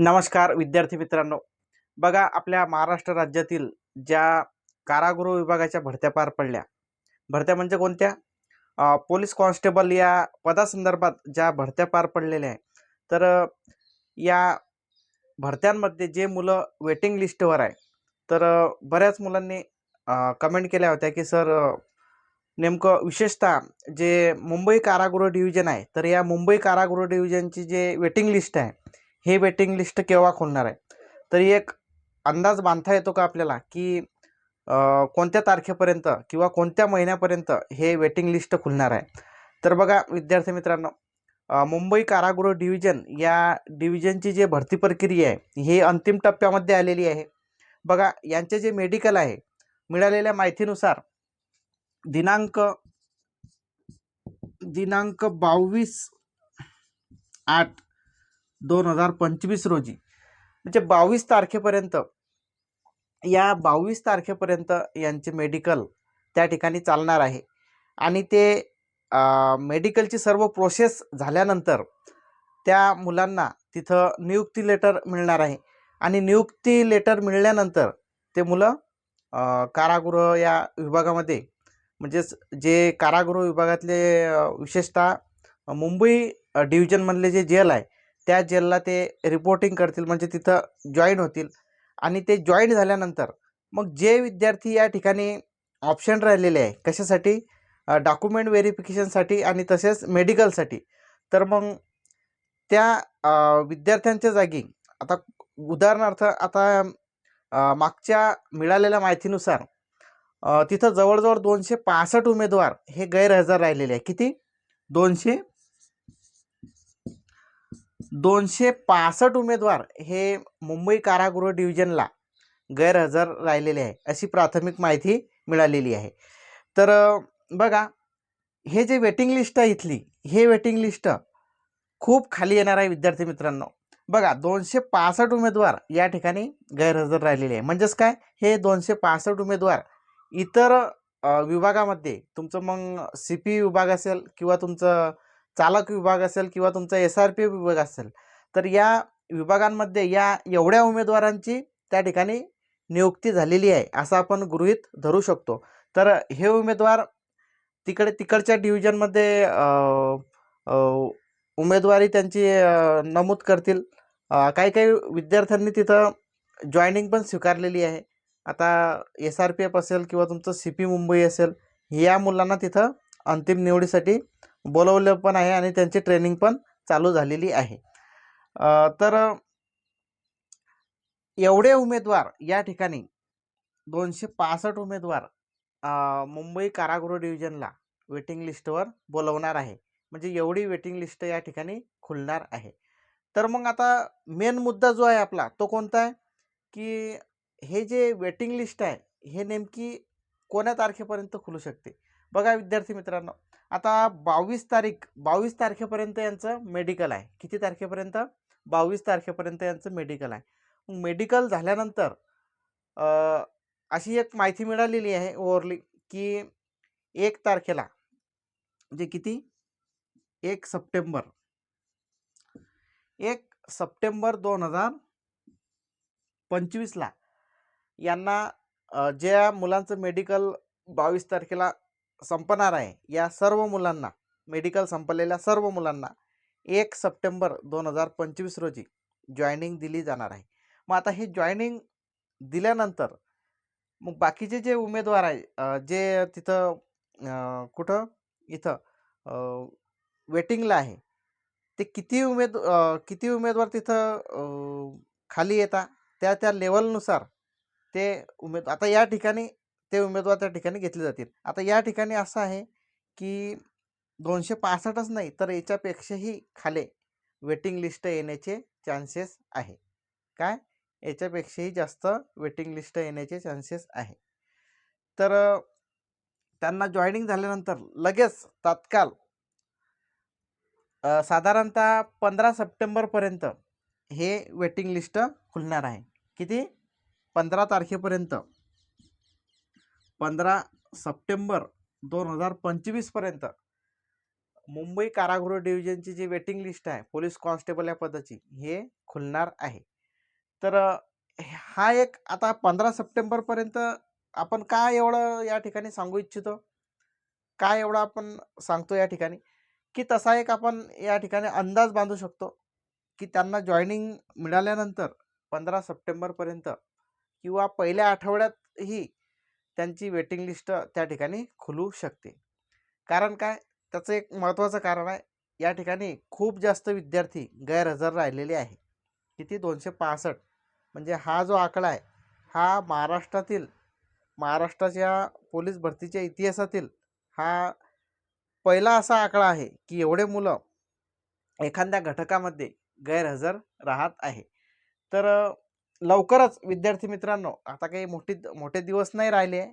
नमस्कार विद्यार्थी मित्रांनो. बघा आपल्या महाराष्ट्र राज्यातील ज्या कारागृह विभागाच्या भरत्या पार पडल्या. भरत्या म्हणजे कोणत्या? पोलीस कॉन्स्टेबल या पदासंदर्भात ज्या भरत्या पार पडलेल्या आहे तर या भरत्यांमध्ये जे मुलं वेटिंग लिस्टवर आहे तर बऱ्याच मुलांनी कमेंट केल्या होत्या की सर नेमकं विशेषतः जे मुंबई कारागृह डिव्हिजन आहे तर या मुंबई कारागृह डिव्हिजनची जे वेटिंग लिस्ट आहे हे वेटिंग लिस्ट केव्हा खुलणार आहे? तरी एक अंदाज बांधता येतो का आपल्याला की कोणत्या तारखेपर्यंत किंवा कोणत्या महिन्यापर्यंत हे वेटिंग लिस्ट खुलणार आहे? तर बघा विद्यार्थी मित्रांनो मुंबई कारागृह डिव्हिजन या डिव्हिजनची जे भरती प्रक्रिया आहे हे अंतिम टप्प्यामध्ये आलेली आहे. बघा यांचे जे मेडिकल आहे मिळालेल्या माहितीनुसार दिनांक दिनांक बावीस आठ दोन हजार पंचवीस रोजी. म्हणजे बावीस तारखेपर्यंत या बावीस तारखेपर्यंत यांचे मेडिकल त्या ठिकाणी चालणार आहे. आणि ते मेडिकलची सर्व प्रोसेस झाल्यानंतर त्या मुलांना तिथं नियुक्ती लेटर मिळणार आहे. आणि नियुक्ती लेटर मिळाल्यानंतर ते मुलं कारागृह या विभागामध्ये म्हणजेच जे कारागृह विभागातले विशेषतः मुंबई डिव्हिजन डिव्हिजनमधले जे जेल आहे त्या जेलला ते रिपोर्टिंग करतील म्हणजे तिथं जॉईन होतील. आणि ते जॉईन झाल्यानंतर मग जे विद्यार्थी या ठिकाणी ऑप्शन राहिलेले आहे कशासाठी? डॉक्युमेंट व्हेरिफिकेशनसाठी आणि तसेच मेडिकलसाठी तर मग त्या विद्यार्थ्यांच्या जागी आता उदाहरणार्थ आता मागच्या मिळालेल्या माहितीनुसार तिथं जवळजवळ दोनशे पासष्ट उमेदवार हे गैरहजर राहिलेले आहे. किती? दोनशे दोनशे पासष्ट उमेदवार हे मुंबई कारागृह डिव्हिजनला गैरहजर राहिलेले आहे अशी प्राथमिक माहिती मिळालेली आहे. तर बघा हे जे वेटिंग लिस्ट आहे इथली हे वेटिंग लिस्ट खूप खाली येणार आहे विद्यार्थी मित्रांनो. बघा दोनशे पासष्ट उमेदवार या ठिकाणी गैरहजर राहिलेले आहे. म्हणजेच काय? हे दोनशे पासष्ट उमेदवार इतर विभागामध्ये तुमचं मग सी पी विभाग असेल किंवा तुमचं चालक विभाग असेल किंवा तुमचा एस आर पी विभाग असेल तर या विभागांमध्ये या एवढ्या उमेदवारांची त्या ठिकाणी नियुक्ती झालेली आहे असं आपण गृहित धरू शकतो. तर हे उमेदवार तिकडे तिकडच्या डिव्हिजनमध्ये उमेदवारी त्यांची नमूद करतील. काही काही विद्यार्थ्यांनी तिथं जॉईनिंग पण स्वीकारलेली आहे. आता एस आर पी एफ असेल किंवा तुमचं सी पी मुंबई असेल या मुलांना तिथं अंतिम निवडीसाठी बोलवलं पण आहे आणि त्यांची ट्रेनिंग पण चालू झालेली आहे. तर एवढे उमेदवार या ठिकाणी दोनशे पासष्ट उमेदवार मुंबई कारागृह डिव्हिजनला वेटिंग लिस्टवर बोलवणार आहे. म्हणजे एवढी वेटिंग लिस्ट या ठिकाणी खुलणार आहे. तर मग आता मेन मुद्दा जो आहे आपला तो कोणता आहे? की हे जे वेटिंग लिस्ट आहे हे नेमकी कोण्या तारखेपर्यंत खुलू शकते? बघा विद्यार्थी मित्रांनो आता बावीस तारीख बावीस तारखेपर्यंत यांचं मेडिकल आहे. किती तारखेपर्यंत? बावीस तारखेपर्यंत यांचं मेडिकल आहे. मेडिकल झाल्यानंतर अशी एक माहिती मिळालेली आहे ओवरली की एक तारखेला म्हणजे किती? एक सप्टेंबर. एक सप्टेंबर दोन हजार पंचवीसला यांना ज्या मुलांचं मेडिकल बावीस तारखेला संपणार आहे. या सर्व मुलांना मेडिकल संपलेल्या सर्व मुलांना एक सप्टेंबर दोन हजार पंचवीस रोजी जॉईनिंग दिली जाणार आहे. मग आता हे जॉईनिंग दिल्यानंतर मग बाकीचे जे उमेदवार आहे जे तिथं कुठं? इथं वेटिंगला आहे. ते किती उमेद किती उमेदवार तिथं खाली येता? त्या त्या लेवलनुसार ते उमेद आता या ठिकाणी ते उमेदवार त्या ठिकाणी घेतले जातील. आता या ठिकाणी असं आहे की दोनशे पासष्टच नाही तर याच्यापेक्षाही खाले वेटिंग लिस्ट येण्याचे चान्सेस आहे. काय? याच्यापेक्षाही जास्त वेटिंग लिस्ट येण्याचे चान्सेस आहे. तर त्यांना जॉईनिंग झाल्यानंतर लगेच तात्काळ साधारणतः पंधरा सप्टेंबरपर्यंत हे वेटिंग लिस्ट खुलणार आहे. किती? पंधरा तारखेपर्यंत. पंधरा सप्टेंबर दोन हजार पंचवीसपर्यंत मुंबई कारागृह डिव्हिजनची जी वेटिंग लिस्ट आहे पोलीस कॉन्स्टेबल या पदाची हे खुलणार आहे. तर हा एक आता पंधरा सप्टेंबरपर्यंत आपण काय एवढं या ठिकाणी सांगू इच्छितो? काय एवढं आपण सांगतो या ठिकाणी? की तसा एक आपण या ठिकाणी अंदाज बांधू शकतो की त्यांना जॉईनिंग मिळाल्यानंतर पंधरा सप्टेंबरपर्यंत किंवा पहिल्या आठवड्यातही त्यांची वेटिंग लिस्ट त्या ठिकाणी खुलू शकते. कारण काय? त्याचं एक महत्त्वाचं कारण आहे या ठिकाणी खूप जास्त विद्यार्थी गैरहजर राहिलेले आहे किती? दोनशे पासष्ट. म्हणजे हा जो आकडा आहे हा महाराष्ट्रातील महाराष्ट्राच्या पोलीस भरतीच्या इतिहासातील हा पहिला असा आकडा आहे की एवढे मुलं एखाद्या घटकामध्ये गैरहजर राहत आहे. तर लवकरच विद्यार्थी मित्रांनो आता काही मोठी मोठे दिवस नाही राहिले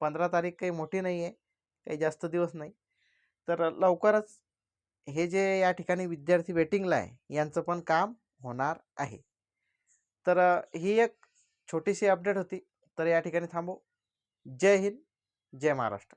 पंधरा तारीख काही मोठी नाही आहे. काही जास्त दिवस नाही. तर लवकरच हे जे या ठिकाणी विद्यार्थी वेटिंगला आहे यांचं पण काम होणार आहे. तर ही एक छोटीशी अपडेट होती. तर या ठिकाणी थांबू. जय हिंद जय महाराष्ट्र.